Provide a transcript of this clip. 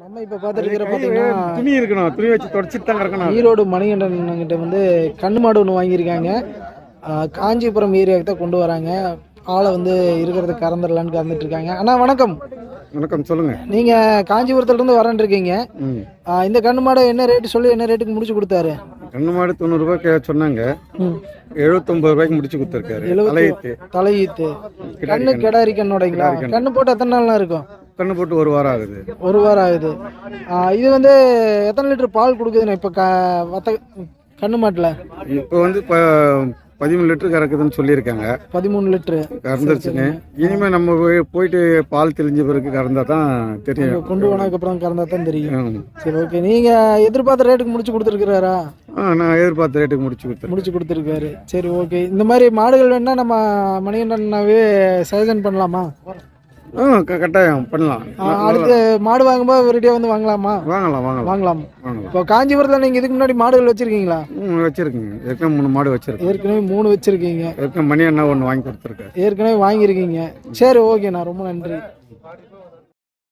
நம்ம இப்போ பார்த்துட்டு இருக்கிற பார்த்தீங்கன்னா துணி இருக்கணும். துணி வச்சு தொடச்சிட்டு தான் கிடக்கணும். ஈரோடு மணிகண்டன் கிட்ட வந்து கண்ணு மாடு ஒன்று வாங்கியிருக்காங்க. காஞ்சிபுரம் ஏரியாவுக்கு தான் கொண்டு வராங்க. ஆளை வந்து இருக்கிறத கறந்துடலான்னு கறந்துட்டு இருக்காங்க. அண்ணா வணக்கம். வணக்கம் சொல்லுங்க. நீங்கள் காஞ்சிபுரத்துலேருந்து வரேன் இருக்கீங்க. இந்த கண்ணு மாடு என்ன ரேட்டு சொல்லி என்ன ரேட்டுக்கு முடிச்சு கொடுத்தாரு? கண்ணு மாடு தொண்ணூறுரூபாய்க்கு சொன்னாங்க. ம். எழுபத்தொம்பது ரூபாய்க்கு முடிச்சு கொடுத்துருக்காரு. தலையத்து. தலையீத்து. கண்ணு கிடாரி கண்ணோடைங்களா? கண்ணு போட்டு எத்தனை நாள்லாம் இருக்கும்? கண்ணு போட்டு ஒரு வாரம் ஆகுது. ஒரு வாரம் ஆகுது. இது வந்து எத்தனை லிட்டர் பால் கொடுக்குதுண்ணே இப்போ க வத்த கண்ணு மாட்டில்? இப்போ வந்து ப பதிமூணு லிட்டர் கறக்குதுன்னு சொல்லியிருக்காங்க. பதிமூணு லிட்டரு. கறந்துருச்சுன்னு இனிமேல் நம்ம போய் போயிட்டு பால் தெளிஞ்ச பிறகு கறந்தா தான் தெரியும். கொண்டு போனதுக்கப்புறம் கறந்தா தான் தெரியும். சரி ஓகே நீங்கள் எதிர்பார்த்த ரேட்டுக்கு முடிச்சு கொடுத்துருக்குறாரா? ஆ நான் எதிர்பார்த்த ரேட்டுக்கு முடிச்சு கொடுத்துருக்கேன். முடிச்சு கொடுத்துருக்காரு. சரி ஓகே இந்த மாதிரி மாடுகள் வேணா நம்ம மணிகண்டனாவே சஜன் பண்ணலாமா? ஆ கட்டாயம். பண்ணலாம். அடுத்து மாடு வாங்கும்போது ரெடியாக வந்து வாங்கலாமா? வாங்கலாம் வாங்கலாம். வாங்கலாம். இப்போ காஞ்சிபுரத்தில் நீங்கள் இதுக்கு முன்னாடி மாடுகள் வச்சுருக்கீங்களா? ம் வச்சிருக்குங்க. ஏற்கனவே மூணு மாடு வச்சிருக்கேன். ஏற்கனவே மூணு வச்சுருக்கீங்க. ஏற்கனவே மணி அண்ணா ஒன்று வாங்கி கொடுத்துருக்காரு. ஏற்கனவே வாங்கியிருக்கீங்க. சரி ஓகேண்ணா ரொம்ப நன்றி.